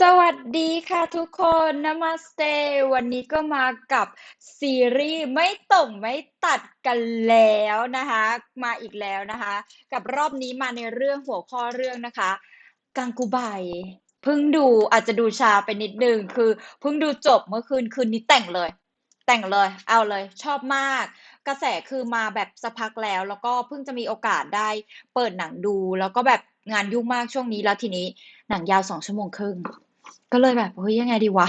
สวัสดีค่ะทุกคน Namaste วันนี้ก็มากับซีรีส์ไม่ตกไม่ตัดกันแล้วนะคะ มาอีกแล้วนะคะ กับรอบนี้มาในเรื่องหัวข้อเรื่องนะคะ กังกูไบเพิ่งดูอาจจะดูช้าไปนิดนึงคือเพิ่งดูจบเมื่อคืนคืนนี้แต่งเลย แต่งเลย เอาเลยชอบมาก กระแสคือมาแบบสักพักแล้ว แล้วก็เพิ่งจะมีโอกาสได้เปิดหนังดูแล้วก็แบบ งานยุ่งมากช่วงนี้แล้วทีนี้หนังยาวสองชั่วโมงครึ่งก็เลยแบบเฮ้ยยังไงดีวะ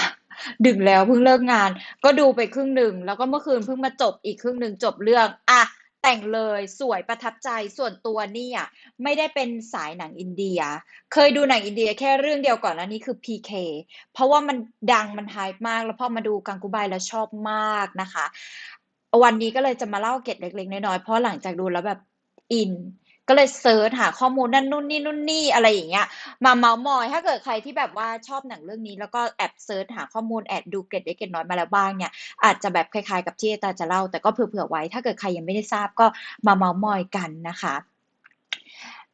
ดึกแล้วเพิ่งเลิกงาน ก็ดูไปครึ่งหนึ่งแล้วก็เมื่อคืนเพิ่งมาจบอีกครึ่งหนึ่งจบเรื่องอะแต่งเลยสวยประทับใจส่วนตัวเนี่ยไม่ได้เป็นสายหนังอินเดีย เคยดูหนังอินเดียแค่เรื่องเดียวก่อนแล้วนี่คือ PK เพราะว่ามันดังมันไฮป์มาก แล้วพอมาดูกังกูไบแล้วชอบมากนะคะ วันนี้ก็เลยจะมาเล่าเก็ดเล็กๆน้อยๆเพราะหลังจากดูแล้วแบบอิน ก็เลยเซิร์ชหาข้อมูลนั่นนู่นนี่นู่นนี่อะไรอย่างเงี้ย มาเมาส์มอย ถ้าเกิดใครที่แบบว่าชอบหนังเรื่องนี้ แล้วก็แอบเซิร์ชหาข้อมูลแอบดูเกร็ดเล็กเกร็ดน้อยมาแล้วบ้างเนี่ยอาจจะแบบคล้ายๆกับที่อตาจะเล่า แต่ก็เผื่อๆไว้ ถ้าเกิดใครยังไม่ได้ทราบก็มาเมาส์มอยกันนะคะ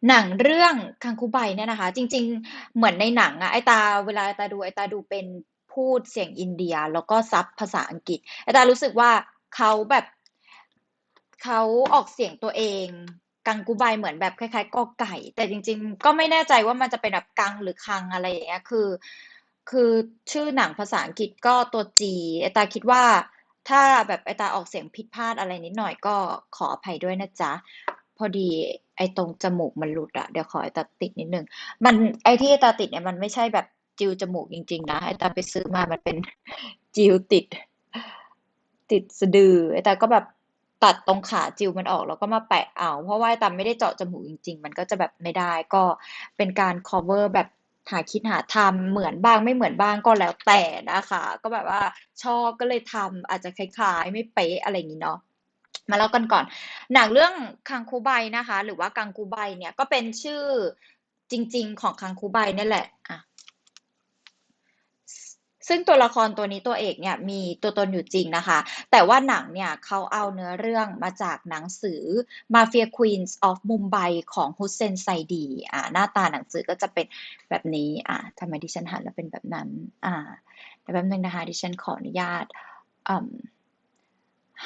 หนังเรื่องคังคูไบเนี่ยนะคะ จริง ๆ เหมือนในหนังอะไอตาเวลาไอตาดูไอตาดูเป็นพูดเสียงอินเดีย แล้วก็ซับภาษาอังกฤษไอตารู้สึกว่าเขาแบบเขาออกเสียงตัวเอง กังกูไบเหมือนแบบคล้ายๆกอไก่ แต่จริง ๆ ก็ไม่แน่ใจว่ามันจะเป็นแบบกังหรือคังอะไรอย่างเงี้ยคือ คือชื่อหนังภาษาอังกฤษก็ตัวจีไอตาคิดว่าถ้าแบบไอตาออกเสียงผิดพลาดอะไรนิดหน่อยก็ขออภัยด้วยนะจ๊ะ พอดีไอตรงจมูกมันหลุดอะเดี๋ยวขอไอตาติดนิดนึง มันไอที่ไอตาติดเนี่ยมันไม่ใช่แบบจิวจมูกจริง ๆ นะไอตาไปซื้อมามันเป็นจิวติด ติดสะดือไอตาก็แบบ ตัดตรงขาจิวมันออกแล้วก็มาแปะเอา เพราะว่าตาไม่ได้เจาะจมูกจริง ๆ มันก็จะแบบไม่ได้ก็เป็นการ cover แบบหาคิดหาทำเหมือนบ้างไม่เหมือนบ้างก็แล้วแต่นะคะ ก็แบบว่าชอบก็เลยทำอาจจะคล้ายๆ ไม่เป๊ะอะไรอย่างนี้เนาะมาเล่ากันก่อน หนังเรื่องคังคูไบนะคะ หรือว่ากังกูไบเนี่ยก็เป็นชื่อจริง ๆ ของคังคูไบนี่แหละอะ ซึ่งตัวละครตัวนี้ตัวเอกเนี่ยมีตัวตนอยู่จริงนะคะ แต่ว่าหนังเนี่ยเขาเอาเนื้อเรื่องมาจากหนังสือ Mafia Queens of Mumbai ของฮุสเซนไซดีอ่าหน้าตาหนังสือก็จะเป็นแบบนี้อ่าทำไมดิฉันหันแล้วเป็นแบบนั้นอ่าเดี๋ยวแป๊บนึงนะคะดิฉันขออนุญาตอืม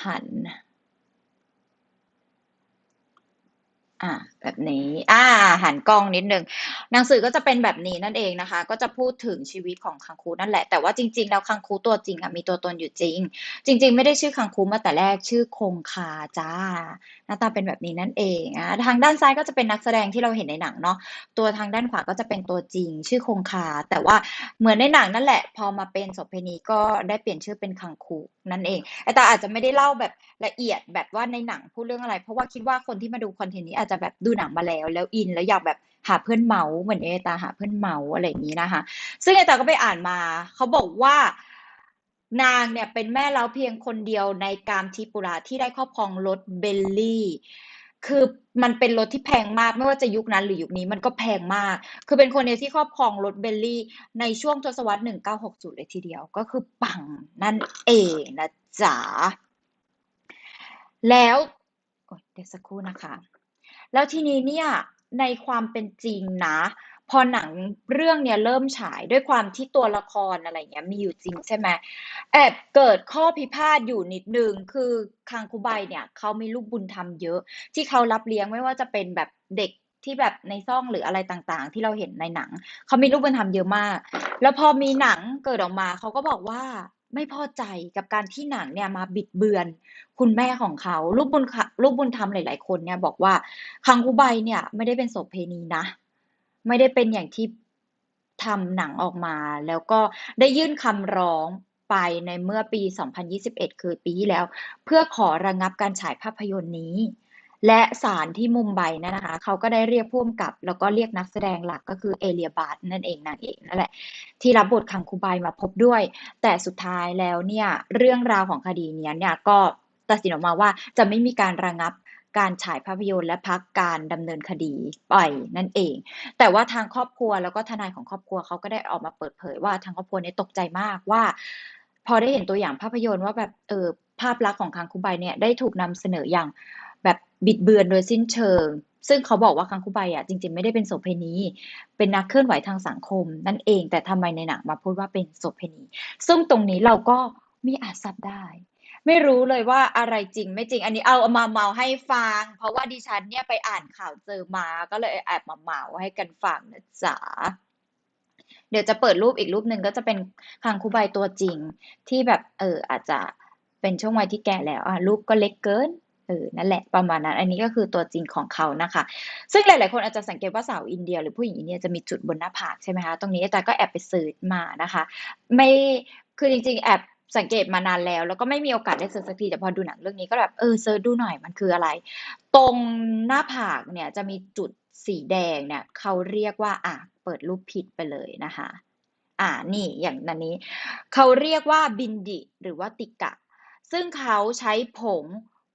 หัน อ่าแบบนี้อ่าหันกล้องนิดนึงหนังสือก็จะเป็นแบบนี้นั่นเองนะคะ ก็จะพูดถึงชีวิตของคังคูนั่นแหละ แต่ว่าจริง ๆ แล้วคังคูตัวจริงอะมีตัวตนอยู่จริง จริง ๆ ไม่ได้ชื่อคังคูมาแต่แรกชื่อคงคาจ้า หน้าตาเป็นแบบนี้นั่นเองอะทางด้านซ้ายก็จะเป็นนักแสดงที่เราเห็นในหนังเนาะตัวทางด้านขวาก็จะเป็นตัวจริง ชื่อคงคา แต่ว่าเหมือนในหนังนั่นแหละ พอมาเป็นโสเภณีก็ได้เปลี่ยนชื่อเป็นคังคูนั่นเองไอตาอาจจะไม่ได้เล่าแบบละเอียดแบบว่าในหนังพูดเรื่องอะไร เพราะว่าคิดว่าคนที่มาดูคอนเทนต์นี้อาจจะแบบดูหนังมาแล้ว แล้วอินแล้วอยากแบบหาเพื่อนเมาเหมือนไอตาหาเพื่อนเมาอะไรอย่างนี้นะคะ ซึ่งไอตาก็ไปอ่านมาเขาบอกว่านางเนี่ยเป็นแม่เล้าเพียงคนเดียวในกามทิปุระที่ได้ครอบครองรถเบลลี่คือมันเป็นรถที่แพงมากไม่ว่าจะยุคนั้นหรือยุคนี้มันก็แพงมาก คือเป็นคนเดียวที่ครอบครองรถเบลลี่ ในช่วงทศวรรษ 1960 เลยทีเดียวก็คือปังนั่นเองนะจ๊ะแล้วเดี๋ยวสักครู่นะคะ แล้วทีนี้เนี่ยในความเป็นจริงนะ พอหนังเรื่องเนี้ยเริ่มฉายด้วยความที่ตัวละครอะไรเงี้ยมีอยู่จริงใช่ไหมแอบเกิดข้อพิพาทอยู่นิดนึงคือคังคูไบเนี่ยเขามีลูกบุญธรรมเยอะ ที่เขารับเลี้ยงไม่ว่าจะเป็นแบบเด็กที่แบบในซ่องหรืออะไรต่างๆ ที่เราเห็นในหนัง เขามีลูกบุญธรรมเยอะมาก แล้วพอมีหนังเกิดออกมาเขาก็บอกว่า ไม่พอใจกับการที่หนังเนี่ยมาบิดเบือน คุณแม่ของเขาลูกบุญค่ะลูกบุญธรรมหลาย ๆ คนเนี่ยบอกว่าคังคูไบเนี่ยไม่ได้เป็นโสเภณีนะ ไม่ได้เป็นอย่างที่ทำหนังออกมา แล้วก็ได้ยื่นคำร้องไปในเมื่อปี 2021 คือปีที่แล้ว เพื่อขอระงับการฉายภาพยนตร์นี้ และศาลที่มุมไบนยนะคะเขาก็ได้เรียกผู้กำกับ แล้วก็เรียกนักแสดงหลักก็คือเอเลียบาร์นั่นเองนางเอกนั่นแหละที่รับบทคังคูไบมาพบด้วย แต่สุดท้ายแล้วเนี่ยเรื่องราวของคดีเนี้ยเนี่ยก็ตัดสินออกมาว่าจะไม่มีการระงับการฉายภาพยนตร์และพักการดำเนินคดีไปนั่นเอง แต่ว่าทางครอบครัวแล้วก็ทนายของครอบครัวเขาก็ได้ออกมาเปิดเผยว่าทางครอบครัวเนี่ยตกใจมากว่า พอได้เห็นตัวอย่างภาพยนตร์ว่าแบบเออภาพลักษณ์ของคังคูไบเนี่ยได้ถูกนำเสนออย่าง บิดเบือนโดยสิ้นเชิง ซึ่งเขาบอกว่าคังคูไบอะจริงๆไม่ได้เป็นโสเภณี เป็นนักเคลื่อนไหวทางสังคม นั่นเองแต่ทำไมในหนังมาพูดว่าเป็นโสเภณี ซึ่งตรงนี้เราก็มิอาจทราบได้ ไม่รู้เลยว่าอะไรจริงไม่จริง อันนี้เอามาเมาให้ฟัง เพราะว่าดิฉันเนี่ยไปอ่านข่าวเจอมาก็เลยแอบมาเมาให้กันฟังนะจ๊ะเดี๋ยวจะเปิดรูปอีกรูปหนึ่งก็จะเป็นคังคูไบตัวจริง ที่แบบเอออาจจะเป็นช่วงวัยที่แก่แล้วอ่ารูปก็เล็กเกิน เออนั่นแหละประมาณนั้น อันนี้ก็คือตัวจริงของเขานะคะ ซึ่งหลาย ๆ คนอาจจะสังเกตว่าสาวอินเดีย หรือผู้หญิงอินเดียจะมีจุดบนหน้าผากใช่ไหมคะตรงนี้อาจารย์ก็แอบไปเซิร์ชมานะคะ ไม่คือจริง ๆ แอบสังเกตมานานแล้ว แล้วก็ไม่มีโอกาสได้เซิร์ชสักทีแต่พอดูหนังเรื่องนี้ก็แบบเออเซิร์ชดูหน่อยมันคืออะไร ตรงหน้าผากเนี่ยจะมีจุดสีแดงเนี่ยเขาเรียกว่าอ่าเปิดรูปผิดไปเลยนะคะ อ่านี่อย่างอันนี้เขาเรียกว่าบินดิหรือว่าติกะ ซึ่งเขาใช้ผง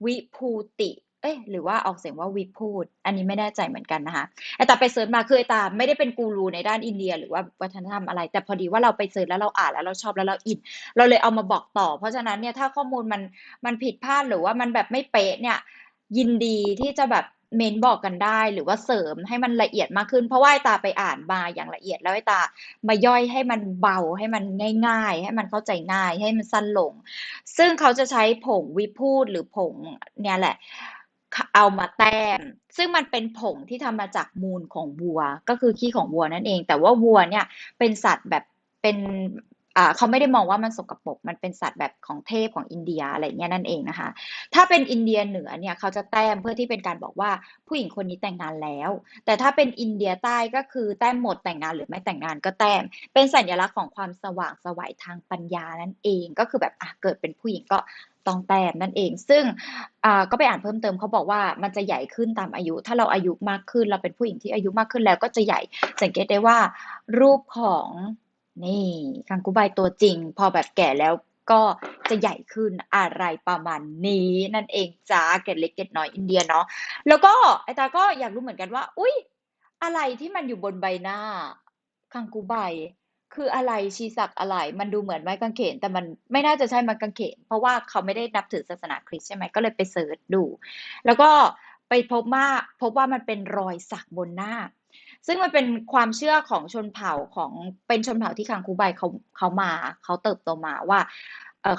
วิภูติ เอ๊ะหรือว่าออกเสียงว่าวิพูด อันนี้ไม่แน่ใจเหมือนกันนะคะไอตาไปเสิร์ชมาคือไอตาไม่ได้เป็นกูรูในด้านอินเดีย หรือว่าวัฒนธรรมอะไร แต่พอดีว่าเราไปเสิร์ชแล้วเราอ่านแล้วเราชอบแล้วเราอิน เราเลยเอามาบอกต่อ เพราะฉะนั้นเนี่ยถ้าข้อมูลมันมันผิดพลาดหรือว่ามันแบบไม่เป๊ะเนี่ยยินดีที่จะแบบ เมนบอกกันได้หรือว่าเสริมให้มันละเอียดมากขึ้น เพราะว่าไอตาไปอ่านมาอย่างละเอียดแล้วไอ้ตามาย่อยให้มันเบาให้มันง่าย ๆ ให้มันเข้าใจง่ายให้มันสั้นลง ซึ่งเขาจะใช้ผงวิพูดหรือผงเนี่ยแหละเอามาแต้ม ซึ่งมันเป็นผงที่ทำมาจากมูลของวัว ก็คือขี้ของวัวนั่นเอง แต่ว่าวัวเนี่ยเป็นสัตว์แบบเป็น เขาไม่ได้มองว่ามันสกปรกมันเป็นสัตว์แบบของเทพของอินเดียอะไรเงี้ยนั่นเองนะคะ ถ้าเป็นอินเดียเหนือเนี่ยเขาจะแต้มเพื่อที่เป็นการบอกว่าผู้หญิงคนนี้แต่งงานแล้ว แต่ถ้าเป็นอินเดียใต้ก็คือแต้มหมดแต่งงานหรือไม่แต่งงานก็แต้ม เป็นสัญลักษณ์ของความสว่างสวัยทางปัญญานั่นเองก็คือแบบอ่าเกิดเป็นผู้หญิงก็ต้องแต้มนั่นเอง ซึ่งอ่าก็ไปอ่านเพิ่มเติมเขาบอกว่ามันจะใหญ่ขึ้นตามอายุ ถ้าเราอายุมากขึ้นเราเป็นผู้หญิงที่อายุมากขึ้นแล้วก็จะใหญ่สังเกตได้ว่ารูปของ นี่คังคูไบตัวจริง พอแบบแก่แล้วก็จะใหญ่ขึ้นอะไรประมาณนี้นั่นเองจ๊ะเกร็ดเล็กเกร็ดน้อยอินเดียเนาะแล้วก็ไอตาก็อยากรู้เหมือนกันว่า อุ๊ยอะไรที่มันอยู่บนใบหน้าคังคูไบคืออะไรชีสักอะไร มันดูเหมือนไม้กางเขน แต่มันไม่น่าจะใช่ไม้กางเขน เพราะว่าเขาไม่ได้นับถือศาสนาคริสต์ใช่ไหมก็เลยไปเซิร์ชดู แล้วก็ ไปพบว่าพบว่ามันเป็นรอยสักบนหน้า ซึ่งมันเป็นความเชื่อของชนเผ่าของเป็นชนเผ่าที่คังคูไบเขาเขามาเขาเติบโตมาว่า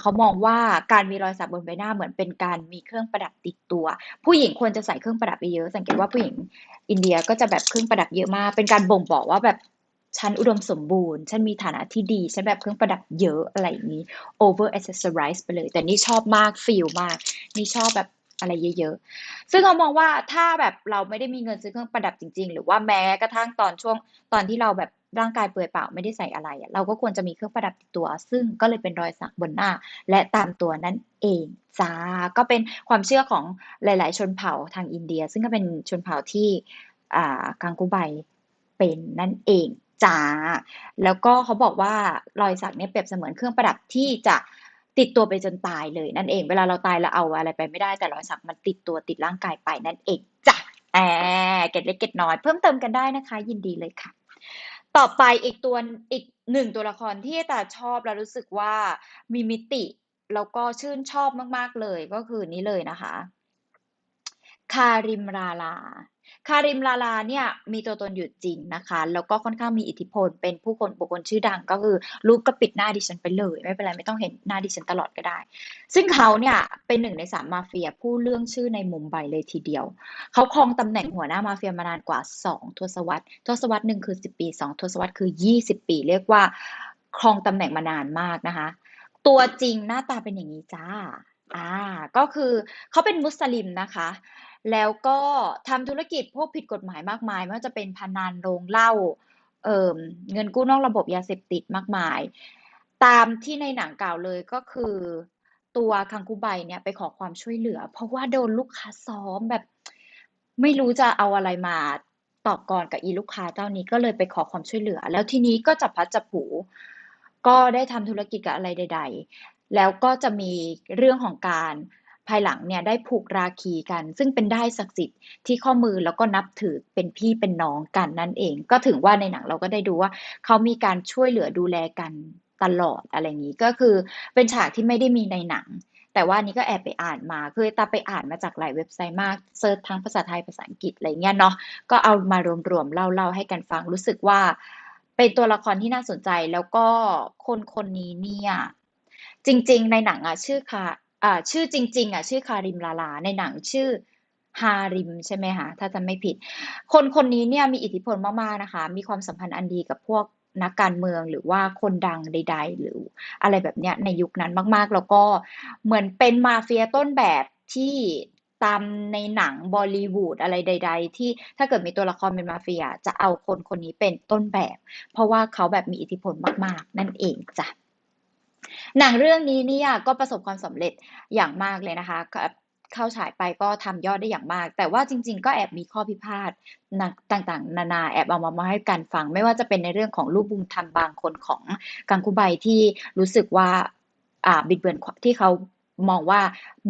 เขามองว่าการมีรอยสักบนใบหน้าเหมือนเป็นการมีเครื่องประดับติดตัว ผู้หญิงควรจะใส่เครื่องประดับเยอะ สังเกตว่าผู้หญิงอินเดียก็จะแบบเครื่องประดับเยอะมาก เป็นการบ่งบอกว่าแบบฉันอุดมสมบูรณ์ ฉันมีฐานะที่ดี ฉันแบบเครื่องประดับเยอะอะไรอย่างงี้ over accessorize ไปเลย แต่นี่ชอบมากฟีลมาก นี่ชอบแบบ อะไรเยอะๆ ซึ่งเขามองว่าถ้าแบบเราไม่ได้มีเงินซื้อเครื่องประดับจริง ๆ หรือว่าแม้กระทั่งตอนช่วงตอนที่เราแบบร่างกายเปลือยเปล่าไม่ได้ใส่อะไรเราก็ควรจะมีเครื่องประดับติดตัว ซึ่งก็เลยเป็นรอยสักบนหน้า และตามตัวนั่นเองจ้ะก็เป็นความเชื่อของหลาย ๆ ชนเผ่าทางอินเดีย ซึ่งก็เป็นชนเผ่าที่อ่าคังคูไบเป็นนั่นเองจ้ะแล้วก็เขาบอกว่ารอยสักเนี่ยเปรียบเสมือนเครื่องประดับที่จะ ติดตัวไปจนตายเลยนั่นเอง เวลาเราตายเราเอาอะไรไปไม่ได้แต่รอยสักมันติดตัวติดร่างกายไปนั่นเองจ้ะแอาเก็ดเล็กเก็ดน้อย เพิ่มเติมกันได้นะคะ ยินดีเลยค่ะ ต่อไปอีกตัวอีก1ตัวละครที่ตาชอบแล้วรู้สึกว่ามีมิติแล้วก็ชื่นชอบมาก ๆ เลยก็คือนี้เลยนะคะ คาริมราลา คาริมราลาเนี่ยมีตัวตนอยู่จริงนะคะ แล้วก็ค่อนข้างมีอิทธิพล เป็นผู้คนบุคคลชื่อดังก็คือรูปก็ปิดหน้าดิฉันไปเลย ไม่เป็นไรไม่ต้องเห็นหน้าดิฉันตลอดก็ได้ ซึ่งเขาเนี่ยเป็น1ใน3มมาเฟียผู้เรื่องชื่อในมุมไบเลยทีเดียว เขาครองตำแหน่งหัวหน้ามาเฟียมานานกว่า 2 ทศวรรษ ทศวรรษหนึ่งคือ 10 ปี 2 ทศวรรษคือ 20 ปี เรียกว่าครองตำแหน่งมานานมากนะคะ ตัวจริงหน้าตาเป็นอย่างงี้จ้ะอาก็คือเขาเป็นมุสลิมนะคะ แล้วก็ทำธุรกิจพวกผิดกฎหมายมากมายไม่ว่าจะเป็นพนันโรงเหล้าเอ่อเงินกู้นอกระบบยาเสพติดมากมาย ตามที่ในหนังกล่าวเลยก็คือ ตัวคังคูไบเนี่ยไปขอความช่วยเหลือ เพราะว่าโดนลูกค้าซ้อมแบบ ไม่รู้จะเอาอะไรมาตอบก่อกรกับอีลูกค้าเจ้านี้ก็เลยไปขอความช่วยเหลือ แล้วทีนี้ก็จับพัดจับผูก็ได้ทำธุรกิจกับอะไรใด ๆ แล้วก็จะมีเรื่องของการ ภายหลังเนี่ยได้ผูกราคีกัน ซึ่งเป็นได้ศักดิ์สิทธิ์ที่ข้อมือแล้วก็นับถือเป็นพี่เป็นน้องกันนั่นเอง ก็ถึงว่าในหนังเราก็ได้ดูว่าเขามีการช่วยเหลือดูแลกันตลอดอะไรอย่างี้ก็คือเป็นฉากที่ไม่ได้มีในหนัง แต่ว่านี้ก็แอบไปอ่านมาคือตาไปอ่านมาจากหลายเว็บไซต์มากเซิร์ชทั้งภาษาไทยภาษาอังกฤษอะไรเงี้ยเนาะก็เอามารวมๆเล่าๆให้กันฟังรู้สึกว่าเป็นตัวละครที่น่าสนใจแล้วก็คนคนนี้เนี่ยจริง ๆ ในหนังอะชื่อคาอ่า ชื่อจริง ๆ อะ ชื่อคาริมลาลา ในหนังชื่อฮาริมใช่ไหมคะถ้าจำไม่ผิด คนคนนี้เนี่ยมีอิทธิพลมากๆนะคะ มีความสัมพันธ์อันดีกับพวกนักการเมืองหรือว่าคนดังใด ๆ หรืออะไรแบบเนี้ยในยุคนั้นมาก ๆ แล้วก็เหมือนเป็นมาเฟียต้นแบบที่ตามในหนังบอลลีวูดอะไรใด ๆ ที่ถ้าเกิดมีตัวละครเป็นมาเฟีย จะเอาคนคนนี้เป็นต้นแบบ เพราะว่าเขาแบบมีอิทธิพลมาก ๆ นั่นเองจ้ะ หนังเรื่องนี้เนี่ยก็ประสบความสำเร็จอย่างมากเลยนะคะเข้าฉายไปก็ทำยอดได้อย่างมาก แต่ว่าจริง ๆ ก็แอบมีข้อพิพาทต่างๆ นานาแอบเอามามาให้กันฟัง ไม่ว่าจะเป็นในเรื่องของลูกบุญธรรมบางคนของกังคุไบที่รู้สึกว่าอ่าบิดเบือนที่เขามองว่า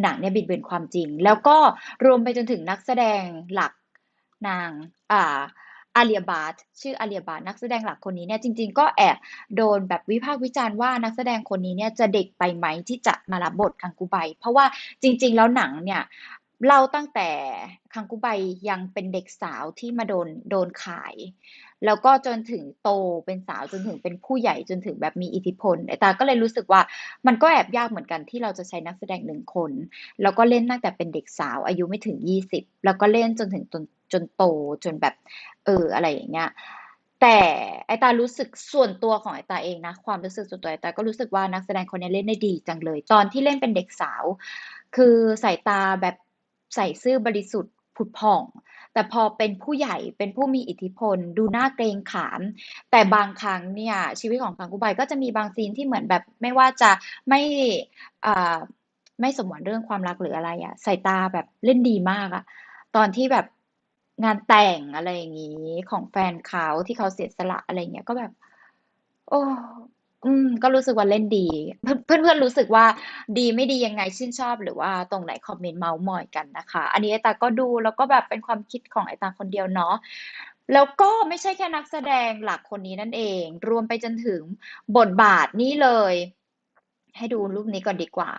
หนังเนี่ยบิดเบือนความจริง แล้วก็รวมไปจนถึงนักแสดงหลักนางอ่า อาเลียบาร์ชื่ออาเลียบาร์นักแสดงหลักคนนี้เนี่ยจริง ๆ ก็แอบโดนแบบวิพากษ์วิจารณ์ว่านักแสดงคนนี้เนี่ยจะเด็กไปไหมที่จะมารับบทคังกูไบเพราะว่าจริง ๆ แล้วหนังเนี่ย เล่าตั้งแต่คังกูไบยังเป็นเด็กสาวที่มาโดนโดนขาย แล้วก็จนถึงโตเป็นสาวจนถึงเป็นผู้ใหญ่จนถึงแบบมีอิทธิพลไอตาก็เลยรู้สึกว่ามันก็แอบยากเหมือนกันที่เราจะใช้นักแสดงหนึ่งคน แล้วก็เล่นตั้งแต่เป็นเด็กสาวอายุไม่ถึงยี่สิบแล้วก็เล่นจนถึงจนจนโตจนแบบเอออะไรอย่างเงี้ยแต่ไอตารู้สึกส่วนตัวของไอตาเองนะ ความรู้สึกส่วนตัวไอตาก็รู้สึกว่านักแสดงคนนี้เล่นได้ดีจังเลย ตอนที่เล่นเป็นเด็กสาว คือสายตาแบบ ใส่ซื่อบริสุทธิ์ผุดผ่อง แต่พอเป็นผู้ใหญ่เป็นผู้มีอิทธิพล ดูหน้าเกรงขาม แต่บางครั้งเนี่ย ชีวิตของคังกูไบก็จะมีบางซีนที่เหมือนแบบไม่ว่าจะไม่ไม่สมหวังเรื่องความรักหรืออะไรอะสายตาแบบเล่นดีมากอะตอนที่แบบงานแต่งอะไรอย่างนี้ของแฟนเขาที่เขาเสียสละอะไรเงี้ยก็แบบ โอ้ อืม ก็รู้สึกว่าเล่นดี เพื่อนเพื่อนๆรู้สึกว่าดีไม่ดียังไงชื่นชอบ หรือว่าตรงไหนคอมเมนต์เมาส์มอยกันนะคะ อันนี้ไอตาก็ดูแล้วก็แบบเป็นความคิดของไอตาคนเดียวเนาะแล้วก็ไม่ใช่แค่นักแสดงหลักคนนี้นั่นเอง รวมไปจนถึงบทบาทนี่เลย ให้ดูรูปนี้ก่อนดีกว่า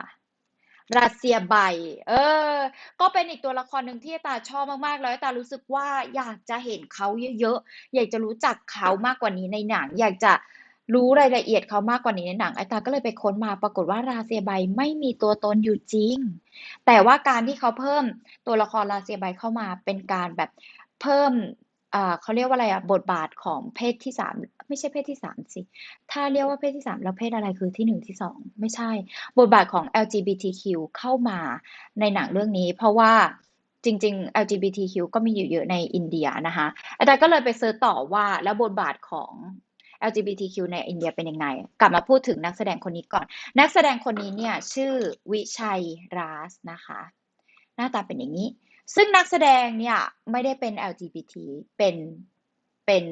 รัสเซียใบ เออ ก็เป็นอีกตัวละครหนึ่งที่ตาชอบมากๆ แล้วตารู้สึกว่าอยากจะเห็นเขาเยอะๆ อยากจะรู้จักเขามากกว่านี้ในหนัง อยากจะ รู้รายละเอียดเขามากกว่านี้ในหนังไอตาก็เลยไปค้นมาปรากฏว่าราเซียใบไม่มีตัวตนอยู่จริง แต่ว่าการที่เขาเพิ่มตัวละครราเซียใบเข้ามาเป็นการแบบเพิ่มอ่าเขาเรียกว่าอะไรอะบทบาทของเพศที่สามไม่ใช่เพศที่สามสิถ้าเรียกว่าเพศที่สามแล้วเพศอะไรคือที่หนึ่งที่สองไม่ใช่ บทบาทของ LGBTQ เข้ามาในหนังเรื่องนี้ เพราะว่าจริง ๆ LGBTQ ก็มีอยู่เยอะในอินเดียนะคะอาจารย์ก็เลยไปเซิร์ชต่อว่าแล้วบทบาทของ LGBTQ ในอินเดียเป็นยังไง กลับมาพูดถึงนักแสดงคนนี้ก่อน นักแสดงคนนี้เนี่ยชื่อวิชัยราสนะคะ หน้าตาเป็นอย่างนี้ ซึ่งนักแสดงเนี่ยไม่ได้เป็น LGBT เป็นเป็น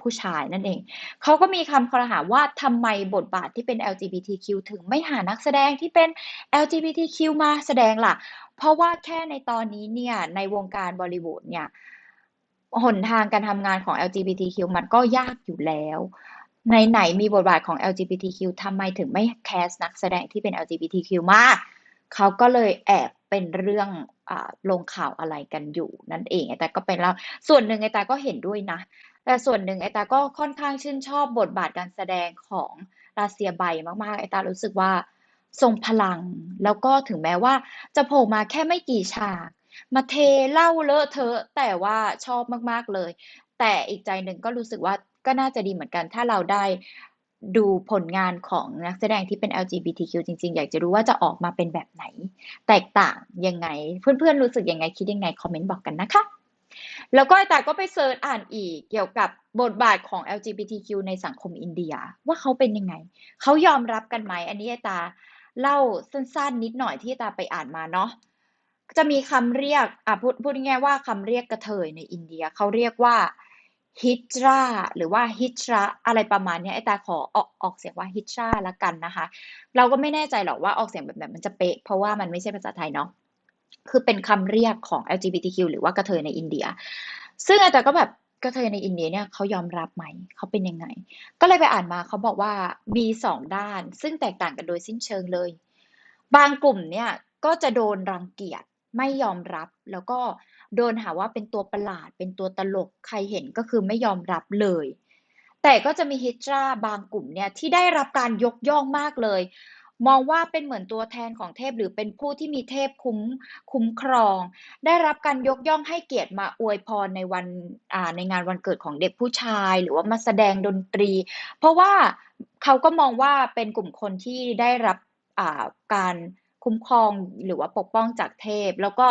ผู้ชายนั่นเอง เขาก็มีคำคอรหาว่าทำไมบทบาทที่เป็น LGBTQ ถึงไม่หานักแสดงที่เป็น LGBTQ มาแสดงล่ะ เพราะว่าแค่ในตอนนี้เนี่ยในวงการบอลิวูดเนี่ย หนทางการทำงานของ LGBTQ มันก็ยากอยู่แล้ว ในไหนมีบทบาทของ LGBTQ ทำไมถึงไม่แคสนักแสดงที่เป็น LGBTQ มากเขาก็เลยแอบเป็นเรื่องอลงข่าวอะไรกันอยู่นั่นเองไอแต่ก็เป็นแล้วส่วนหนึ่งไอแต่ก็เห็นด้วยนะ แต่ส่วนหนึ่งไอแต่ก็ค่อนข้างชื่นชอบบทบาทการแสดงของราเซียใบมากๆไอตารู้สึกว่าทรงพลังแล้วก็ถึงแม้ว่าจะโผล่มาแค่ไม่กี่ฉาก มาเทเล่าเลอะเทอะ แต่ว่าชอบมากๆเลย แต่อีกใจหนึ่งก็รู้สึกว่าก็น่าจะดีเหมือนกัน ถ้าเราได้ดูผลงานของนักแสดงที่เป็น LGBTQ จริง ๆ อยากจะรู้ว่าจะออกมาเป็นแบบไหน แตกต่างยังไง เพื่อนๆรู้สึกยังไงคิดยังไง คอมเมนต์บอกกันนะคะ แล้วก็แต่ก็ไปเซิร์ชอ่านอีกเกี่ยวกับบทบาทของ LGBTQ ในสังคมอินเดีย ว่าเขาเป็นยังไง เขายอมรับกันไหม อันนี้ตาเล่าสั้นๆ นิดหน่อยที่ตาไปอ่านมาเนาะ จะมีคำเรียกอะพูดพูดง่ายๆว่าคำเรียกกระเทยในอินเดียเขาเรียกว่าฮิตราหรือว่าฮิตราอะไรประมาณนี้ไอ้ตาขอออกออกเสียงว่าฮิตราละกันนะคะ เราก็ไม่แน่ใจหรอกว่าออกเสียงแบบไหนมันจะเป๊ะ เพราะว่ามันไม่ใช่ภาษาไทยเนาะคือเป็นคำเรียกของ LGBTQ หรือว่ากระเทยในอินเดีย ซึ่งอาจารย์ก็แบบกระเทยในอินเดียเนี่ยเขายอมรับไหมเขาเป็นยังไง ก็เลยไปอ่านมาเขาบอกว่ามีสองด้าน ซึ่งแตกต่างกันโดยสิ้นเชิงเลย บางกลุ่มเนี่ยก็จะโดนรังเกียจ ไม่ยอมรับ แล้วก็โดนหาว่าเป็นตัวประหลาด เป็นตัวตลกใครเห็นก็คือไม่ยอมรับเลย แต่ก็จะมีฮิจราบางกลุ่มเนี่ยที่ได้รับการยกย่องมากเลย มองว่าเป็นเหมือนตัวแทนของเทพหรือเป็นผู้ที่มีเทพคุ้มคุ้มครอง ได้รับการยกย่องให้เกียรติมาอวยพรในวันในงานวันเกิดของเด็กผู้ชาย หรือว่ามาแสดงดนตรี เพราะว่าเขาก็มองว่าเป็นกลุ่มคนที่ได้รับการ คุ้มครองหรือว่าปกป้องจากเทพ แล้วก็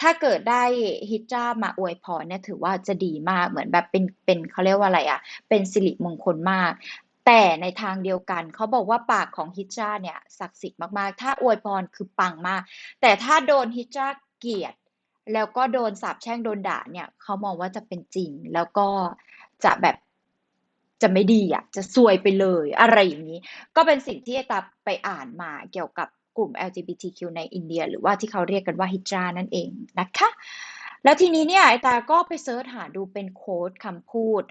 ถ้าเกิดได้ฮิจรามาอวยพรเนี่ยถือว่าจะดีมากเหมือนแบบเป็นเป็นเขาเรียกว่าอะไรอะเป็นสิริมงคลมาก แต่ในทางเดียวกันเขาบอกว่าปากของฮิจราเนี่ยศักดิ์สิทธิ์มากๆ ถ้าอวยพรคือปังมาก แต่ถ้าโดนฮิจราเกลียดแล้วก็โดนสาปแช่งโดนด่าเนี่ยเขามองว่าจะเป็นจริง แล้วก็จะแบบจะไม่ดีอะจะซวยไปเลยอะไรอย่างนี้ ก็เป็นสิ่งที่ตาไปอ่านมาเกี่ยวกับ กลุ่ม LGBTQ ในอินเดีย หรือว่าที่เขาเรียกกันว่าฮิจรานั่นเองนะคะ แล้วทีนี้เนี่ยไอตาก็ไปเซิร์ชหาดูเป็นโค้ดคำพูด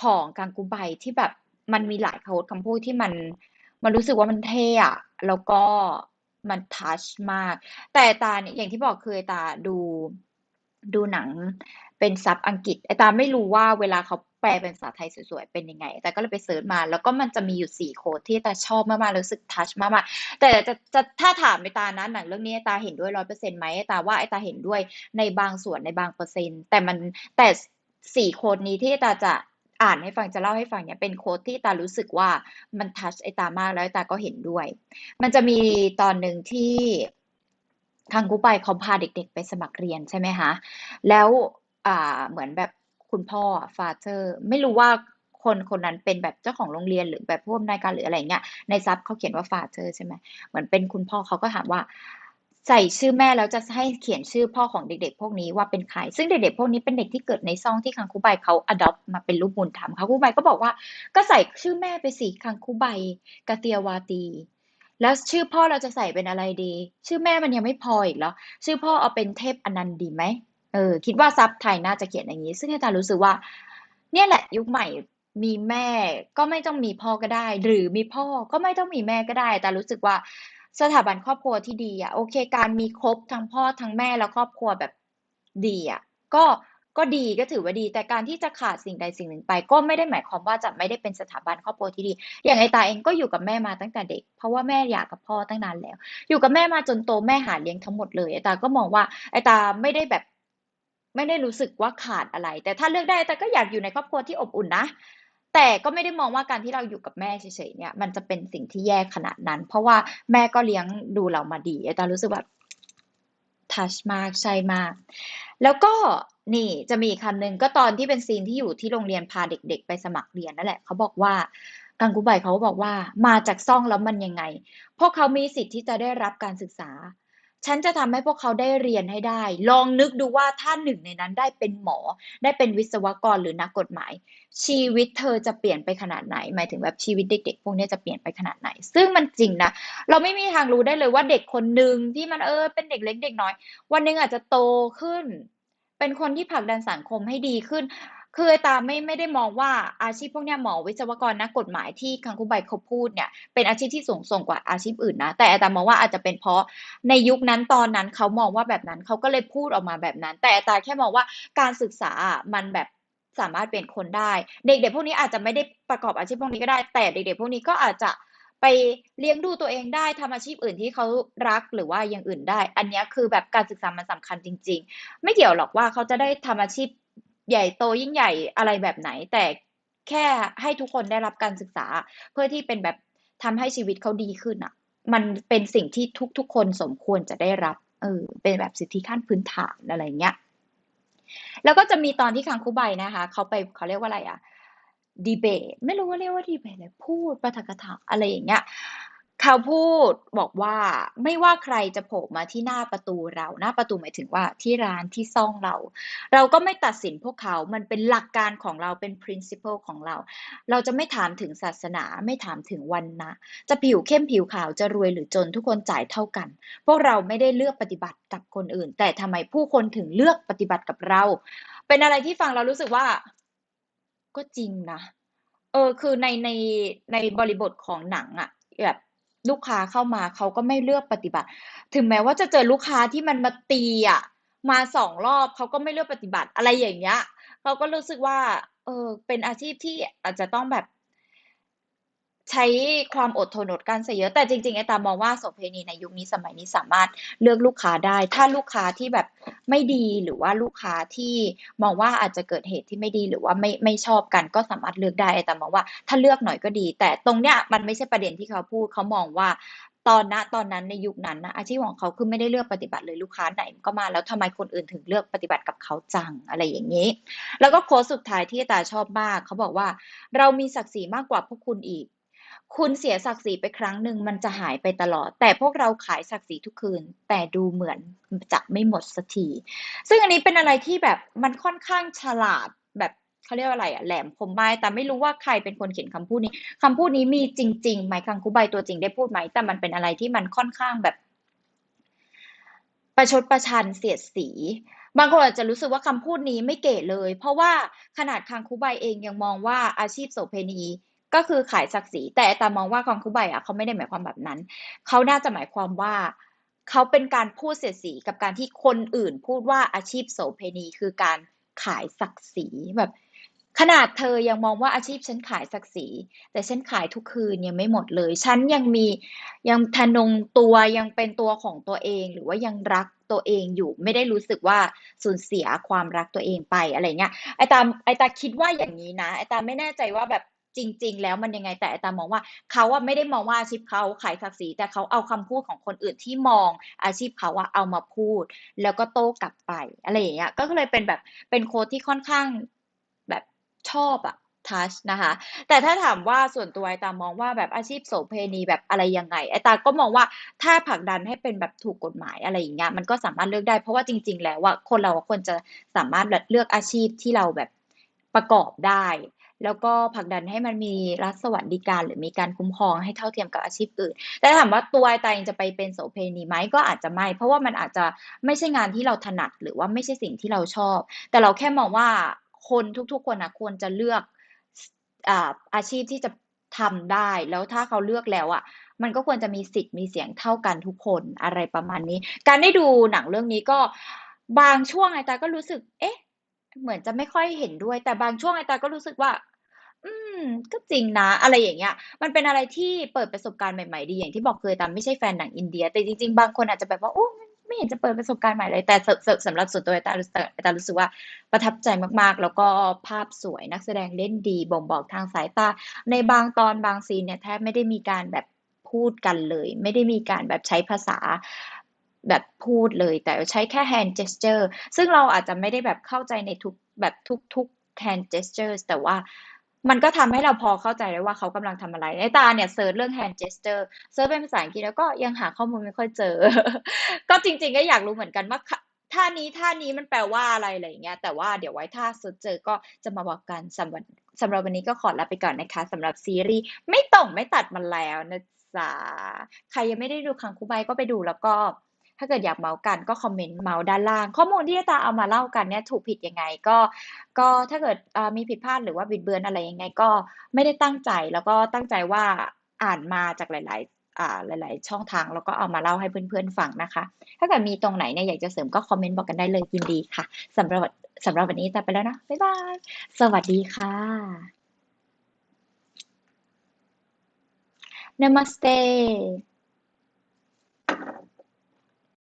ของกังกูไบที่แบบมันมีหลายโค้ดคำพูดที่มันมันรู้สึกว่ามันเท่อะแล้วก็มันทัชมาก แต่ตาเนี่ยอย่างที่บอกคือตาดูดูหนัง เป็นซับอังกฤษไอตาไม่รู้ว่าเวลาเขาแปลเป็นภาษาไทยสวยๆเป็นยังไง แต่ก็เลยไปเสิร์ชมา แล้วก็มันจะมีอยู่สี่โค้ดที่ตาชอบมากๆรู้สึกทัชมากๆแต่จะจะถ้าถามไอตานะหนังเรื่องนี้ไอตาเห็นด้วยร้อยเปอร์เซ็นต์ไหมไอตาว่าไอตาเห็นด้วยในบางส่วนในบางเปอร์เซ็นต์ แต่มันแต่สี่โค้ดนี้ที่ตาจะอ่านให้ฟังจะเล่าให้ฟังเนี่ยเป็นโค้ดที่ตารู้สึกว่ามันทัชไอตามากแล้วไอตาก็เห็นด้วย มันจะมีตอนหนึ่งที่ทางกูไปเขาพาเด็ก ๆ ไปสมัครเรียนใช่ไหมคะแล้ว อ่าเหมือนแบบคุณพ่อฟาเธอร์ไม่รู้ว่าคนคนนั้นเป็นแบบเจ้าของโรงเรียนหรือแบบผู้อำนวยการหรืออะไรเงี้ยในซับเขาเขียนว่าฟาเธอร์ใช่ไหมเหมือนเป็นคุณพ่อเขาก็ถามว่า ใส่ชื่อแม่แล้วจะให้เขียนชื่อพ่อของเด็กๆ พวกนี้ว่าเป็นใคร ซึ่งเด็กๆพวกนี้เป็นเด็กที่เกิดในซ่องที่คังคูใบเขา adopt มาเป็นลูกบุญธรรมคังคูใบก็บอกว่าก็ใส่ชื่อแม่ไปสิคังคูใบกาเตียวาตีแล้วชื่อพ่อเราจะใส่เป็นอะไรดี ชื่อแม่มันยังไม่พออีกเหรอ ชื่อพ่อเอาเป็นเทพอนันต์ดีไหม เออคิดว่าซับไทยน่าจะเขียนอย่างนี้ ซึ่งอาจารย์รู้สึกว่า เนี่ยแหละยุคใหม่มีแม่ก็ไม่ต้องมีพ่อก็ได้ หรือมีพ่อก็ไม่ต้องมีแม่ก็ได้ แต่รู้สึกว่าสถาบันครอบครัวที่ดีอะโอเค การมีครบทั้งพ่อทั้งแม่แล้วครอบครัวแบบดีอะก็ก็ดีก็ถือว่าดี แต่การที่จะขาดสิ่งใดสิ่งหนึ่งไป ก็ไม่ได้หมายความว่าจะไม่ได้เป็นสถาบันครอบครัวที่ดี อย่างไอตาเองก็อยู่กับแม่มาตั้งแต่เด็ก เพราะว่าแม่อยากกับพ่อตั้งนานแล้ว อยู่กับแม่มาจนโตแม่หาเลี้ยงทั้งหมดเลยไอตาก็มองว่าไอตาไม่ได้แบบ ไม่ได้รู้สึกว่าขาดอะไร แต่ถ้าเลือกได้แต่ก็อยากอยู่ในครอบครัวที่อบอุ่นนะ แต่ก็ไม่ได้มองว่าการที่เราอยู่กับแม่เฉยๆเนี่ย มันจะเป็นสิ่งที่แย่ขนาดนั้น เพราะว่าแม่ก็เลี้ยงดูเรามาดีแต่รู้สึกแบบทัชมากใช่มาก แล้วก็นี่จะมีคำหนึ่งก็ตอนที่เป็นซีนที่อยู่ที่โรงเรียนพาเด็ก ๆ ไปสมัครเรียนนั่นแหละเขาบอกว่ากังกูไบเขาบอกว่ามาจากซ่องแล้วมันยังไง พวกเขามีสิทธิ์ที่จะได้รับการศึกษา ฉันจะทำให้พวกเขาได้เรียนให้ได้ ลองนึกดูว่าถ้าหนึ่งในนั้นได้เป็นหมอ ได้เป็นวิศวกรหรือนักกฎหมาย ชีวิตเธอจะเปลี่ยนไปขนาดไหน หมายถึงแบบชีวิตเด็ก ๆ พวกนี้จะเปลี่ยนไปขนาดไหน ซึ่งมันจริงนะ เราไม่มีทางรู้ได้เลยว่าเด็กคนหนึ่งที่มันเออเป็นเด็กเล็กเด็กน้อย วันหนึ่งอาจจะโตขึ้น เป็นคนที่ผลักดันสังคมให้ดีขึ้น คือตาไม่ไม่ได้มองว่าอาชีพพวกเนี้ยหมอวิศวกรนักกฎหมายที่คังคูใบเขาพูดเนี่ยเป็นอาชีพที่สูงส่งกว่าอาชีพอื่นนะแต่อาตามองว่าอาจจะเป็นเพราะในยุคนั้นตอนนั้นเขามองว่าแบบนั้นเขาก็เลยพูดออกมาแบบนั้น แต่อาตาแค่มองว่าการศึกษามันแบบสามารถเปลี่ยนคนได้ เด็กๆพวกนี้อาจจะไม่ได้ประกอบอาชีพพวกนี้ก็ได้ แต่เด็กๆพวกนี้ก็อาจจะไปเลี้ยงดูตัวเองได้ทำอาชีพอื่นที่เขารักหรือว่าอย่างอื่นได้ อันนี้คือแบบการศึกษามันสำคัญจริง ๆ ไม่เกี่ยวหรอกว่าเขาจะได้ทำอาชีพ ใหญ่โตยิ่งใหญ่อะไรแบบไหน แต่แค่ให้ทุกคนได้รับการศึกษา เพื่อที่เป็นแบบทำให้ชีวิตเขาดีขึ้นอะ มันเป็นสิ่งที่ทุกๆ คนสมควรจะได้รับ เออ เป็นแบบสิทธิขั้นพื้นฐานอะไรเงี้ย แล้วก็จะมีตอนที่คังคูใบนะคะ เขาไปเขาเรียกว่าอะไรอะดีเบต ไม่รู้ว่าเรียกว่าดีเบตอะไรพูดปาฐกถาอะไรอย่างเงี้ย เขาพูดบอกว่าไม่ว่าใครจะโผล่มาที่หน้าประตูเราหน้าประตูหมายถึงว่าที่ร้านที่ซ่องเรา เราก็ไม่ตัดสินพวกเขา มันเป็นหลักการของเราเป็น principle ของเรา เราจะไม่ถามถึงศาสนาไม่ถามถึงวันนะ จะผิวเข้มผิวขาวจะรวยหรือจนทุกคนจ่ายเท่ากัน พวกเราไม่ได้เลือกปฏิบัติกับคนอื่น แต่ทำไมผู้คนถึงเลือกปฏิบัติกับเรา เป็นอะไรที่ฟังเรารู้สึกว่า ก็จริงนะเออคือในในในบริบทของหนังอะแบบ ลูกค้าเข้ามาเขาก็ไม่เลือกปฏิบัติ ถึงแม้ว่าจะเจอลูกค้าที่มันมาตีอะมาสองรอบเขาก็ไม่เลือกปฏิบัติอะไรอย่างเงี้ยเขาก็รู้สึกว่า เออเป็นอาชีพที่อาจจะต้องแบบ ใช้ความอดทนอดกลั้นซะเยอะแต่จริงๆไอ้ตามองว่าโสเภณีในยุคนี้สมัยนี้สามารถเลือกลูกค้าได้ ถ้าลูกค้าที่แบบ ไม่ดีหรือว่าลูกค้าที่มองว่าอาจจะเกิดเหตุที่ไม่ดีหรือว่าไม่ไม่ชอบกันก็สามารถเลือกได้ไอ้ตามองว่าถ้าเลือกหน่อยก็ดี แต่ตรงเนี้ยมันไม่ใช่ประเด็นที่เขาพูดเขามองว่าตอนณตอนนั้นในยุคนั้นนะอาชีพของเขาคือไม่ได้เลือกปฏิบัติเลยลูกค้าไหนก็มาแล้วทำไมคนอื่นถึงเลือกปฏิบัติกับเขาจังอะไรอย่างนี้ แล้วก็โค้ดสุดท้ายที่ตาชอบมาก เขาบอกว่า เรามีศักดิ์ศรีมากกว่าพวกคุณอีก คุณเสียศักดิ์ศรีไปครั้งหนึ่งมันจะหายไปตลอด แต่พวกเราขายศักดิ์ศรีทุกคืน แต่ดูเหมือนจะไม่หมดสักทีซึ่งอันนี้เป็นอะไรที่แบบมันค่อนข้างฉลาดแบบเขาเรียกว่าอะไรอะแหลมคมไม้แต่ไม่รู้ว่าใครเป็นคนเขียนคำพูดนี้คำพูดนี้มีจริงๆไหมคังคุใบตัวจริงได้พูดไหมแต่มันเป็นอะไรที่มันค่อนข้างแบบ ประชดประชันเสียดสีบางคนอาจจะรู้สึกว่าคำพูดนี้ไม่เก๋เลย เพราะว่าขนาดคังคุใบเองยังมองว่าอาชีพโสเภณี ก็คือขายศักดิ์ศรีแต่ตามองว่าคังคุใบอะเขาไม่ได้หมายความแบบนั้น เขาน่าจะหมายความว่าเขาเป็นการพูดเสียสีกับการที่คนอื่นพูดว่าอาชีพโสเภณีคือการขายศักดิ์ศรีแบบ ขนาดเธอยังมองว่าอาชีพฉันขายศักดิ์ศรีแต่ฉันขายทุกคืนยังไม่หมดเลย ฉันยังมียังทะนงตัวยังเป็นตัวของตัวเอง หรือว่ายังรักตัวเองอยู่ ไม่ได้รู้สึกว่าสูญเสียความรักตัวเองไปอะไรเงี้ยไอตามไอตาคิดว่าอย่างนี้นะไอตาไม่แน่ใจว่าแบบ จริง ๆ แล้วมันยังไงแต่ตามองว่าเขาอะไม่ได้มองว่าอาชีพเขาขายศักดิ์ศรีแต่เขาเอาคำพูดของคนอื่นที่มองอาชีพเขาอะเอามาพูด แล้วก็โต้กลับไปอะไรอย่างเงี้ยก็เลยเป็นแบบเป็นโค้ดที่ค่อนข้างแบบชอบอะทัชนะคะแต่ถ้าถามว่าส่วนตัวไอตามองว่าแบบอาชีพโสเภณีแบบอะไรยังไงไอตาก็มองว่าถ้าผลักดันให้เป็นแบบถูกกฎหมายอะไรอย่างเงี้ยมันก็สามารถเลือกได้เพราะว่าจริง ๆ แล้วว่าคนเราควรจะสามารถเลือกอาชีพที่เราแบบประกอบได้ แล้วก็ผลักดันให้มันมีรัฐสวัสดิการ หรือมีการคุ้มครองให้เท่าเทียมกับอาชีพอื่น แต่ถามว่าตัวไอตาเองจะไปเป็นโสเภณีไหมก็อาจจะไม่ เพราะว่ามันอาจจะไม่ใช่งานที่เราถนัดหรือว่าไม่ใช่สิ่งที่เราชอบ แต่เราแค่มองว่าคนทุกๆคนนะควรจะเลือกอาอาชีพที่จะทำได้ แล้วถ้าเขาเลือกแล้วอะมันก็ควรจะมีสิทธิ์มีเสียงเท่ากันทุกคนอะไรประมาณนี้ การได้ดูหนังเรื่องนี้ก็บางช่วงไอตาก็รู้สึก เอ๊ะ เหมือนจะไม่ค่อยเห็นด้วย แต่บางช่วงไอตาก็รู้สึกว่า อืม ก็จริงนะ อะไรอย่างเงี้ย มันเป็นอะไรที่เปิดประสบการณ์ใหม่ๆดีอย่างที่บอกเคยตามไม่ใช่แฟนหนังอินเดีย แต่จริงๆ บางคนอาจจะแบบว่าโอ้ไม่เห็นจะเปิดประสบการณ์ใหม่เลย แต่สำหรับส่วนตัวไอตาไอตารู้สึกว่าประทับใจมากๆ แล้วก็ภาพสวยนักแสดงเล่นดีบ่งบอกทางสายตา ในบางตอนบางซีนเนี่ยแทบไม่ได้มีการแบบพูดกันเลย ไม่ได้มีการแบบใช้ภาษา แบบพูดเลย แต่ใช้แค่ hand gesture ซึ่งเราอาจจะไม่ได้แบบเข้าใจในทุกแบบทุกๆ hand gestures แต่ว่ามันก็ทำให้เราพอเข้าใจได้ว่าเขากำลังทำอะไรไอ้ตาเนี่ยเซิร์ชเรื่อง hand gesture เซิร์ชเป็นภาษาอังกฤษแล้วก็ยังหาข้อมูลไม่ค่อยเจอ ก็จริง ๆ ก็อยากรู้เหมือนกันว่าท่านี้ท่านี้มันแปลว่าอะไรอะไรอย่างเงี้ย แต่ว่าเดี๋ยวไว้ถ้าเซิร์ชเจอก็จะมาบอกกันสำหรับสำหรับวันนี้ก็ขอลาไปก่อนนะคะสำหรับซีรีส์ไม่ต้องไม่ตัดมันแล้วนะจ๊ะใครยังไม่ได้ดูคังคูใบก็ไปดูแล้วก็ ถ้าเกิดอยากเมาส์กันก็คอมเมนต์เมาส์ด้านล่าง ข้อมูลที่ตาเอามาเล่ากันเนี่ยถูกผิดยังไงก็ ก็ถ้าเกิดมีผิดพลาดหรือว่าบิดเบือนอะไรยังไงก็ไม่ได้ตั้งใจแล้วก็ตั้งใจว่าอ่านมาจากหลายๆอ่าหลาย ๆ ช่องทางแล้วก็เอามาเล่าให้เพื่อน ๆ ฟังนะคะ ถ้าเกิดมีตรงไหนเนี่ยอยากจะเสริมก็คอมเมนต์บอกกันได้เลยยินดีค่ะสำหรับสำหรับวันนี้ตาไปแล้วนะ บ๊ายบาย สวัสดีค่ะ Namaste